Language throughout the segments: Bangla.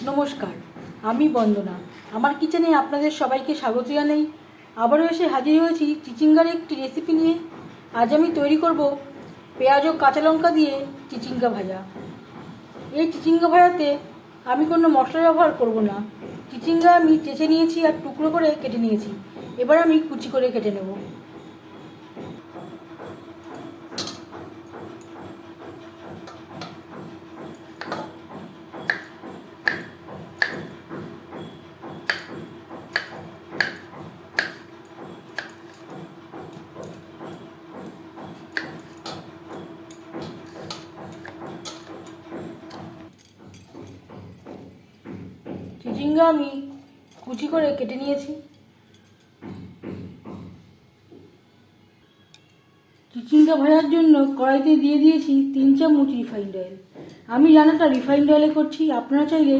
নমস্কার, আমি বন্দনা। আমার কিচেনে আপনাদের সবাইকে স্বাগত জানাই। আবারও এসে হাজির হয়েছি চিচিঙ্গার একটি রেসিপি নিয়ে। আজ আমি তৈরি করব পেঁয়াজ ও কাঁচা লঙ্কা দিয়ে চিচিঙ্গা ভাজা। এই চিচিঙ্গা ভাজাতে আমি কোনো মশলা ব্যবহার করব না। চিচিঙ্গা আমি চেঁচে নিয়েছি আর টুকরো করে কেটে নিয়েছি। এবার আমি কুচি করে কেটে নেব। চিচিঙ্গা আমি কুচি করে কেটে নিয়েছি। চিচিঙ্গা ভাজার জন্য কড়াইতে দিয়ে দিয়েছি তিন চামচ রিফাইন্ড অয়েল আমি রান্নাটা রিফাইন্ড অয়েলে করছি, আপনারা চাইলে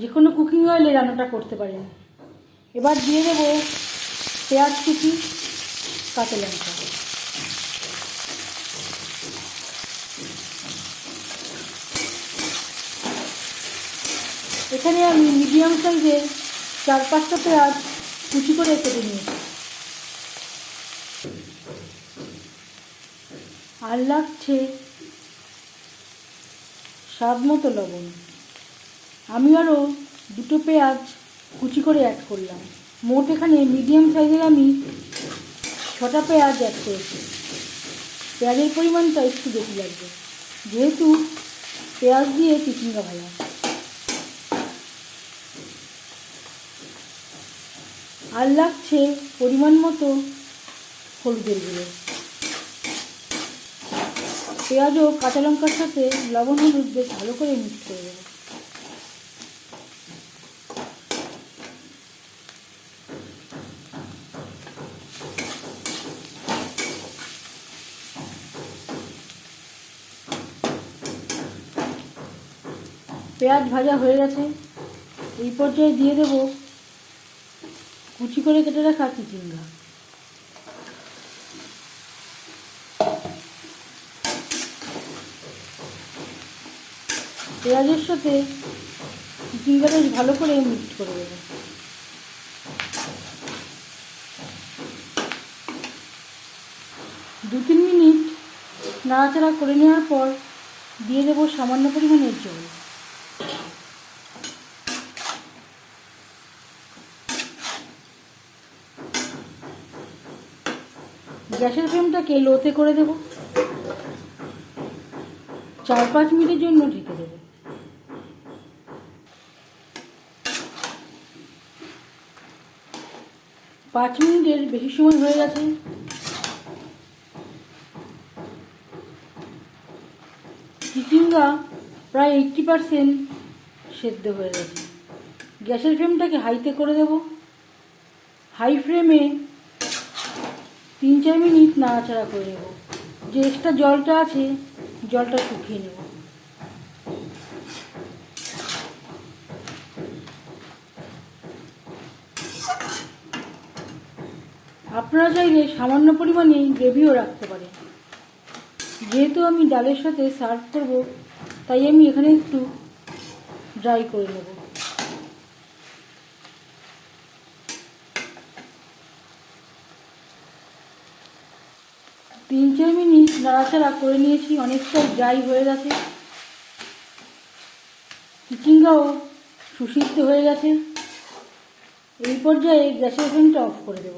যে কোনো কুকিং অয়েলে রান্নাটা করতে পারেন। এবার দিয়ে দেবো পেঁয়াজ কুচি, কাঁচা লঙ্কা। এখানে আমি মিডিয়াম সাইজের চার পাঁচটা পেঁয়াজ কুচি করে কেটে নিয়েছি। আর লাগছে স্বাদ মতো লবণ। আমি আরও দুটো পেঁয়াজ কুচি করে অ্যাড করলাম। মোট এখানে মিডিয়াম সাইজের আমি ছটা পেঁয়াজ অ্যাড করেছি। পেঁয়াজের পরিমাণটা একটু বেশি লাগবে। যেহেতু পেঁয়াজ দিয়ে চিচিঙ্গা ভাজা আর লাগছে পরিমাণ মতো হলুদের গুঁড়ো। পেঁয়াজ ও কাঁচা লঙ্কার সাথে লবণ হলুদ বেশ ভালো করে মিক্স করে দেবো পেঁয়াজ ভাজা হয়ে গেছে। এই পর্যায়ে দিয়ে দেবো কুচি করে কেটে রাখা চিচিঙ্গা পেঁয়াজের সাথে চিচিঙ্গা বেশ ভালো করে মিক্স করে দেবো দু তিন মিনিট নাড়াচাড়া করে নেওয়ার পর দিয়ে দেবো সামান্য পরিমাণের জল। গ্যাসের ফ্লেমটাকে লোতে করে দেব? চার পাঁচ মিনিটের জন্য ঢেকে দেব। পাঁচ মিনিটের বেশি সময় হয়ে গেছে। চিচিঙ্গা প্রায় এইটটি পারসেন্ট সেদ্ধ হয়ে গেছে। গ্যাসের ফ্লেমটাকে হাইতে করে দেব। হাই ফ্লেমে তিন চার মিনিট নাড়াচাড়া করে নেব। যে এক্সট্রা জলটা আছে, জলটা শুকিয়ে নেব। আপনারা চাইলে সামান্য পরিমাণে গ্রেভিও রাখতে পারেন। যেহেতু আমি ডালের সাথে সার্ভ করব, তাই আমি এখানে একটু ড্রাই করে নেব। তিন চার মিনিট নাড়াচাড়া করে নিয়েছি, অনেকটা ড্রাই হয়ে গেছে। চিচিঙ্গাও সুসিদ্ধ হয়ে গেছে। এই পর্যায়ে গ্যাসের ফ্লেমটা অফ করে দেব।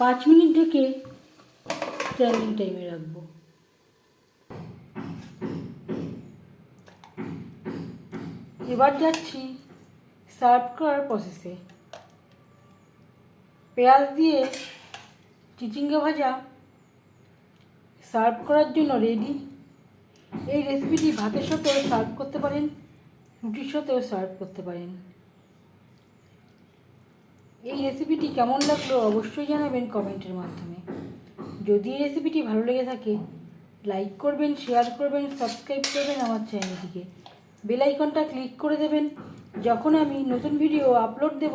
পাঁচ মিনিট ঢেকে স্ট্যান্ডিং টাইমে রাখব। এবার যাচ্ছি সার্ভ করার প্রসেসে পেঁয়াজ দিয়ে চিচিঙ্গে ভাজা সার্ভ করার জন্য রেডি এই রেসিপিটি ভাতের সাথেও সার্ভ করতে পারেন, রুটির সাথেও সার্ভ করতে পারেন। এই রেসিপিটি কেমন লাগল অবশ্যই জানাবেন কমেন্টের মাধ্যমে। যদি এই রেসিপিটি ভালো লেগে থাকে লাইক করবেন শেয়ার করবেন সাবস্ক্রাইব করবেন আমার চ্যানেলটিকে বেল আইকনটা ক্লিক করে দেবেন। যখন আমি নতুন ভিডিও আপলোড দেব